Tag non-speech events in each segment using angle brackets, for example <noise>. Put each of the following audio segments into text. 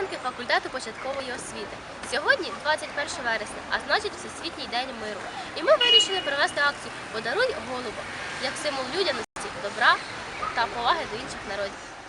студентки факультету початкової освіти. Сьогодні 21 вересня, а значить Всесвітній день миру. І ми вирішили провести акцію Подаруй голуба як символ людяності, добра та поваги до інших народів.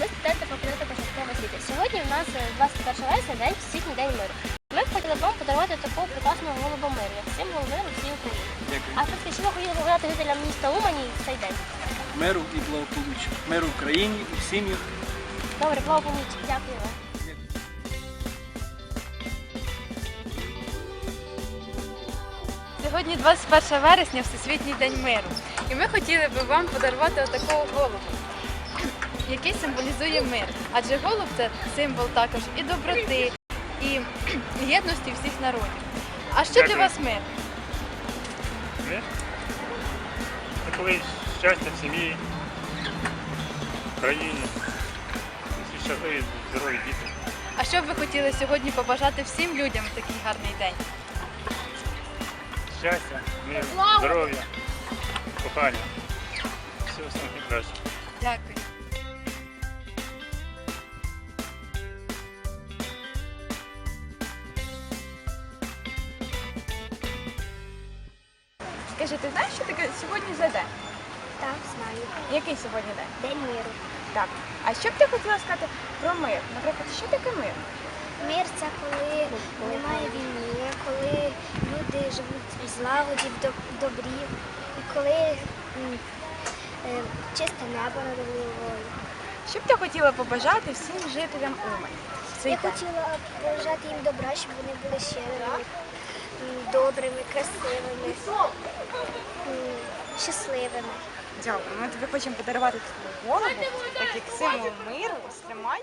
Ми студенти факультету початкової освіти. Сьогодні у нас е, 21 вересня, день Всесвітній день миру. Ми б хотіли б вам подарувати такого прекрасного голуба миру, як символ миру всій Україні. Дякую. А все-таки що ви хотіли побажати жителям міста Умані в цей день? Миру і благополуччя. Миру в країні і в сім'ях. Добре, благополуччя. Дякую вам. Сьогодні 21 вересня, Всесвітній день миру. І ми хотіли би вам подарувати отакого голубу, який символізує мир. Адже голуб це символ також і доброти, і <clears throat> єдності всіх народів. А що для вас мир? Мир? Це коли щастя в сім'ї, в країні, всі щасливі, здорові діти. А що б ви хотіли сьогодні побажати всім людям в такий гарний день? Щастя, мир, здоров'я, кохання. Всього самого найкращого. Дякую. Скажи, ти знаєш, що таке сьогодні за день? Так, знаю. Який сьогодні день? День миру. Так. А що б ти хотіла сказати про мир? Наприклад, що таке мир? Мир це коли немає війни, коли люди живуть в злагоді, в добрі, і коли м, е, чисте небо над головою. Що б ти хотіла побажати всім жителям Умані? в цей Я день? хотіла побажати їм добра, щоб вони були щирими, добрими, красивими, щасливими. Дякую. Ми тобі хочемо подарувати твою голову, так як символ миру. Ось Тримай.